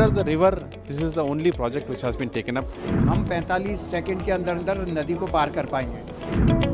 Under the river this is the only project which has been taken up हम 45 second के अंदर अंदर नदी को पार कर पाएँगे।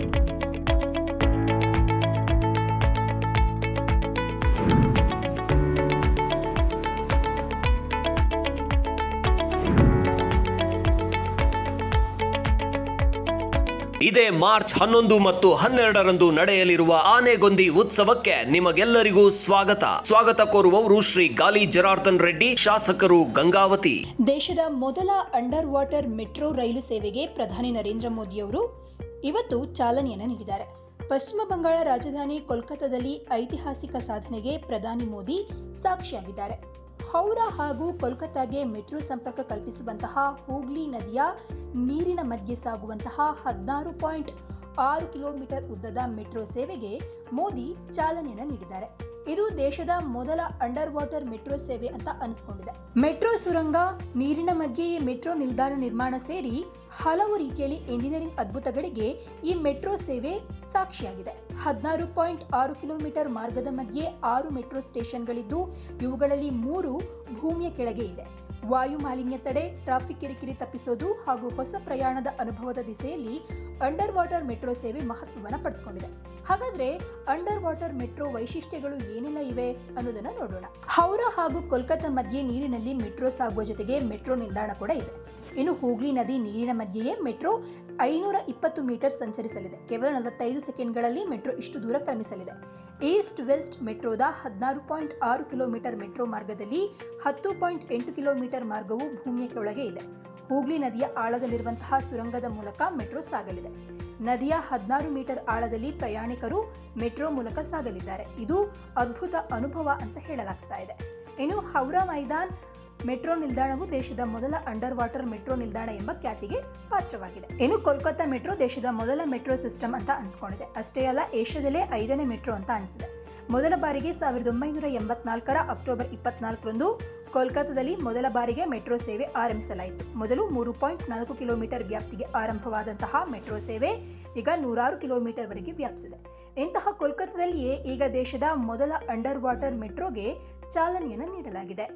ಇದೇ ಮಾರ್ಚ್ ಹನ್ನೊಂದು ಮತ್ತು ಹನ್ನೆರಡರಂದು ನಡೆಯಲಿರುವ ಆನೆಗೊಂದಿ ಉತ್ಸವಕ್ಕೆ ನಿಮಗೆಲ್ಲರಿಗೂ ಸ್ವಾಗತ. ಸ್ವಾಗತ ಕೋರುವವರು ಶ್ರೀ ಗಾಲಿ ಜನಾರ್ದನ್ ರೆಡ್ಡಿ, ಶಾಸಕರು ಗಂಗಾವತಿ. ದೇಶದ ಮೊದಲ ಅಂಡರ್ ವಾಟರ್ ಮೆಟ್ರೋ ರೈಲು ಸೇವೆಗೆ ಪ್ರಧಾನಿ ನರೇಂದ್ರ ಮೋದಿಯವರು ಇವತ್ತು ಚಾಲನೆಯನ್ನು ನೀಡಿದ್ದಾರೆ. ಪಶ್ಚಿಮ ಬಂಗಾಳ ರಾಜಧಾನಿ ಕೋಲ್ಕತ್ತಾದಲ್ಲಿ ಐತಿಹಾಸಿಕ ಸಾಧನೆಗೆ ಪ್ರಧಾನಿ ಮೋದಿ ಸಾಕ್ಷಿಯಾಗಿದ್ದಾರೆ. ಹೌರಾ ಹಾಗೂ ಕೋಲ್ಕತ್ತಾಗೆ ಮೆಟ್ರೋ ಸಂಪರ್ಕ ಕಲ್ಪಿಸುವಂತಹ ಹೂಗ್ಲಿ ನದಿಯ ನೀರಿನ ಮಧ್ಯೆ ಸಾಗುವಂತಹ ಹದಿನಾರು ಪಾಯಿಂಟ್ ಆರು ಕಿಲೋಮೀಟರ್ ಉದ್ದದ ಮೆಟ್ರೋ ಸೇವೆಗೆ ಮೋದಿ ಚಾಲನೆಯನ್ನು ನೀಡಿದ್ದಾರೆ. ಇದು ದೇಶದ ಮೊದಲ ಅಂಡರ್ ವಾಟರ್ ಮೆಟ್ರೋ ಸೇವೆ ಅಂತ ಅನಿಸ್ಕೊಂಡಿದೆ. ಮೆಟ್ರೋ ಸುರಂಗ, ನೀರಿನ ಮಧ್ಯೆಯೇ ಮೆಟ್ರೋ ನಿಲ್ದಾಣ ನಿರ್ಮಾಣ ಸೇರಿ ಹಲವು ರೀತಿಯಲ್ಲಿ ಎಂಜಿನಿಯರಿಂಗ್ ಅದ್ಭುತಗಳಿಗೆ ಈ ಮೆಟ್ರೋ ಸೇವೆ ಸಾಕ್ಷಿಯಾಗಿದೆ. ಹದಿನಾರು ಪಾಯಿಂಟ್ ಆರು ಕಿಲೋಮೀಟರ್ ಮಾರ್ಗದ ಮಧ್ಯೆ ಆರು ಮೆಟ್ರೋ ಸ್ಟೇಷನ್ಗಳಿದ್ದು, ಇವುಗಳಲ್ಲಿ ಮೂರು ಭೂಮಿಯ ಕೆಳಗೆ ಇದೆ. ವಾಯು ಮಾಲಿನ್ಯ ತಡೆ, ಟ್ರಾಫಿಕ್ ಕಿರಿಕಿರಿ ತಪ್ಪಿಸೋದು ಹಾಗೂ ಹೊಸ ಪ್ರಯಾಣದ ಅನುಭವದ ದಿಸೆಯಲ್ಲಿ ಅಂಡರ್ ವಾಟರ್ ಮೆಟ್ರೋ ಸೇವೆ ಮಹತ್ವವನ್ನು ಪಡೆದುಕೊಂಡಿದೆ. ಹಾಗಾದ್ರೆ ಅಂಡರ್ ವಾಟರ್ ಮೆಟ್ರೋ ವೈಶಿಷ್ಟ್ಯಗಳು ಏನೆಲ್ಲ ಇವೆ ಅನ್ನೋದನ್ನ ನೋಡೋಣ. ಹೌರಾ ಹಾಗೂ ಕೋಲ್ಕತ್ತಾ ಮಧ್ಯೆ ನೀರಿನಲ್ಲಿ ಮೆಟ್ರೋ ಸಾಗುವ ಜೊತೆಗೆ ಮೆಟ್ರೋ ನಿಲ್ದಾಣ ಕೂಡ ಇದೆ. ಇನ್ನು ಹೂಗ್ಲಿ ನದಿ ನೀರಿನ ಮಧ್ಯೆಯೇ ಮೆಟ್ರೋ ಐನೂರ ಇಪ್ಪತ್ತು ಮೀಟರ್ ಸಂಚರಿಸಲಿದೆ. ಕೇವಲ ನಲವತ್ತೈದು ಸೆಕೆಂಡ್ಗಳಲ್ಲಿ ಮೆಟ್ರೋ ಇಷ್ಟು ದೂರ ಕ್ರಮಿಸಲಿದೆ. ಈಸ್ಟ್ ವೆಸ್ಟ್ ಮೆಟ್ರೋದ ಹದಿನಾರು ಪಾಯಿಂಟ್ ಆರು ಕಿಲೋಮೀಟರ್ ಮೆಟ್ರೋ ಮಾರ್ಗದಲ್ಲಿ ಹತ್ತು ಪಾಯಿಂಟ್ ಎಂಟು ಕಿಲೋಮೀಟರ್ ಮಾರ್ಗವು ಭೂಮಿಯ ಕೆಳಗೆ ಇದೆ. ಹೂಗ್ಲಿ ನದಿಯ ಆಳದಲ್ಲಿರುವಂತಹ ಸುರಂಗದ ಮೂಲಕ ಮೆಟ್ರೋ ಸಾಗಲಿದೆ. ನದಿಯ ಹದಿನಾರು ಮೀಟರ್ ಆಳದಲ್ಲಿ ಪ್ರಯಾಣಿಕರು ಮೆಟ್ರೋ ಮೂಲಕ ಸಾಗಲಿದ್ದಾರೆ. ಇದು ಅದ್ಭುತ ಅನುಭವ ಅಂತ ಹೇಳಲಾಗ್ತಾ ಇದೆ. ಇನ್ನು ಹೌರಾ ಮೈದಾನ್ ಮೆಟ್ರೋ ನಿಲ್ದಾಣವು ದೇಶದ ಮೊದಲ ಅಂಡರ್ ವಾಟರ್ ಮೆಟ್ರೋ ನಿಲ್ದಾಣ ಎಂಬ ಖ್ಯಾತಿಗೆ ಪಾತ್ರವಾಗಿದೆ. ಇನ್ನು ಕೋಲ್ಕತ್ತಾ ಮೆಟ್ರೋ ದೇಶದ ಮೊದಲ ಮೆಟ್ರೋ ಸಿಸ್ಟಮ್ ಅಂತ ಅನ್ಸ್ಕೊಂಡಿದೆ. ಅಷ್ಟೇ ಅಲ್ಲ, ಏಷ್ಯಾದಲ್ಲೇ ಐದನೇ ಮೆಟ್ರೋ ಅಂತ ಅನಿಸಿದೆ. ಮೊದಲ ಬಾರಿಗೆ ಸಾವಿರದ ಒಂಬೈನೂರ ಎಂಬತ್ನಾಲ್ಕರ ಅಕ್ಟೋಬರ್ ಇಪ್ಪತ್ನಾಲ್ಕರಂದು ಕೋಲ್ಕತ್ತಾದಲ್ಲಿ ಮೊದಲ ಬಾರಿಗೆ ಮೆಟ್ರೋ ಸೇವೆ ಆರಂಭಿಸಲಾಯಿತು. ಮೊದಲು ಮೂರು ಪಾಯಿಂಟ್ ನಾಲ್ಕು ಕಿಲೋಮೀಟರ್ ವ್ಯಾಪ್ತಿಗೆ ಆರಂಭವಾದಂತಹ ಮೆಟ್ರೋ ಸೇವೆ ಈಗ ನೂರಾರು ಕಿಲೋಮೀಟರ್ ವರೆಗೆ ವ್ಯಾಪಿಸಿದೆ. ಇಂತಹ ಕೋಲ್ಕತ್ತಾದಲ್ಲಿಯೇ ಈಗ ದೇಶದ ಮೊದಲ ಅಂಡರ್ ವಾಟರ್ ಮೆಟ್ರೋಗೆ ಚಾಲನೆಯನ್ನು ನೀಡಲಾಗಿದೆ.